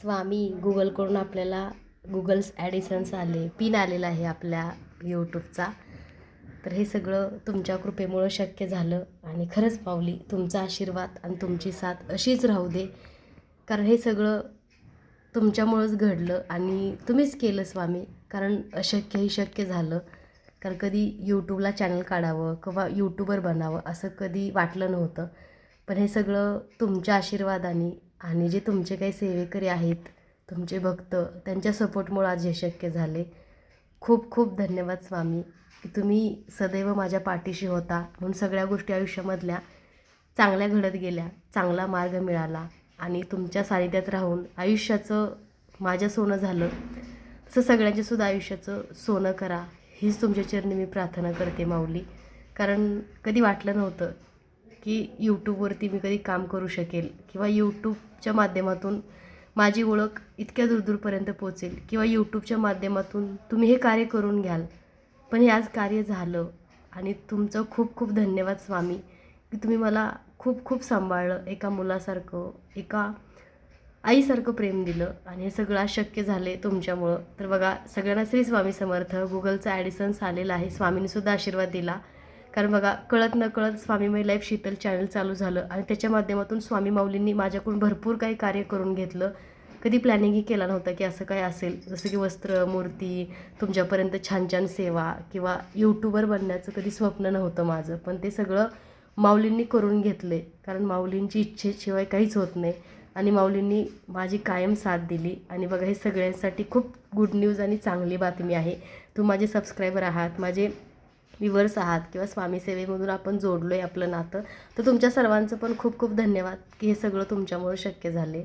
स्वामी गुगलकडून आपल्याला Google's Addison's आले pin आलेला आहे आपल्या यूट्यूबचा तर हे सगळं तुमच्या कृपेमुळं शक्य झालं आणि खरंच पावली. तुमचा आशीर्वाद आणि तुमची साथ अशीच राहू दे. कारण हे सगळं तुमच्यामुळंच घडलं आणि तुम्हीच केलं स्वामी कारण अशक्यही शक्य झालं. कारण कधी यूट्यूबला चॅनल काढावं किंवा यूट्यूबर बनावं असं कधी वाटलं नव्हतं. पण हे सगळं तुमच्या आशीर्वादाने आणि जे तुमचे काही सेवेकरी आहेत तुमचे भक्त त्यांच्या सपोर्टमुळं आज हे शक्य झाले. खूप खूप धन्यवाद स्वामी की तुम्ही सदैव माझ्या पाठीशी होता म्हणून सगळ्या गोष्टी आयुष्यामधल्या चांगल्या घडत गेल्या चांगला मार्ग मिळाला आणि तुमच्या सानिध्यात राहून आयुष्याचं माझ्या सोनं झालं. तसं सगळ्यांच्यासुद्धा आयुष्याचं सोनं करा हीच तुमच्या चरणी मी प्रार्थना करते माऊली. कारण कधी वाटलं नव्हतं की यूट्यूबवरती मी कधी काम करू शकेल किंवा यूट्यूबच्या माध्यमातून माझी ओळख इतक्या दूरदूरपर्यंत पोचेल किंवा यूट्यूबच्या माध्यमातून तुम्ही हे कार्य करून घ्याल. पण हे आज कार्य झालं आणि तुमचं खूप खूप धन्यवाद स्वामी की तुम्ही मला खूप खूप सांभाळलं एका मुलासारखं एका आईसारखं प्रेम दिलं आणि हे सगळं आज शक्य झाले तुमच्यामुळं. तर बघा सगळ्यांना श्री स्वामी समर्थ. गुगलचा ॲडिसन्स आलेला आहे. स्वामींनीसुद्धा आशीर्वाद दिला. कारण बघा कळत न कळत स्वामीमय लाईफ शीतल चॅनल चालू झालं आणि त्याच्या माध्यमातून स्वामी माऊलींनी माझ्याकडून भरपूर काही कार्य करून घेतलं. कधी प्लॅनिंगही केला नव्हता की असं काय असेल. जसं की वस्त्र मूर्ती तुमच्यापर्यंत छान छान सेवा किंवा यूट्यूबर बनण्याचं कधी स्वप्न नव्हतं माझं. पण ते सगळं माऊलींनी करून घेतले. कारण माऊलींची इच्छेशिवाय काहीच होत नाही. आणि माऊलींनी माझी कायम साथ दिली. आणि बघा हे सगळ्यांसाठी खूप गुड न्यूज आणि चांगली बातमी आहे. तू माझे सबस्क्रायबर आहात. माझे विवर्स आहात किंवा स्वामीसेवेमधून आपण जोडलो आहे आपलं नातं. तर तुमच्या सर्वांचं पण खूप खूप धन्यवाद की हे सगळं तुमच्यामुळे शक्य झाले.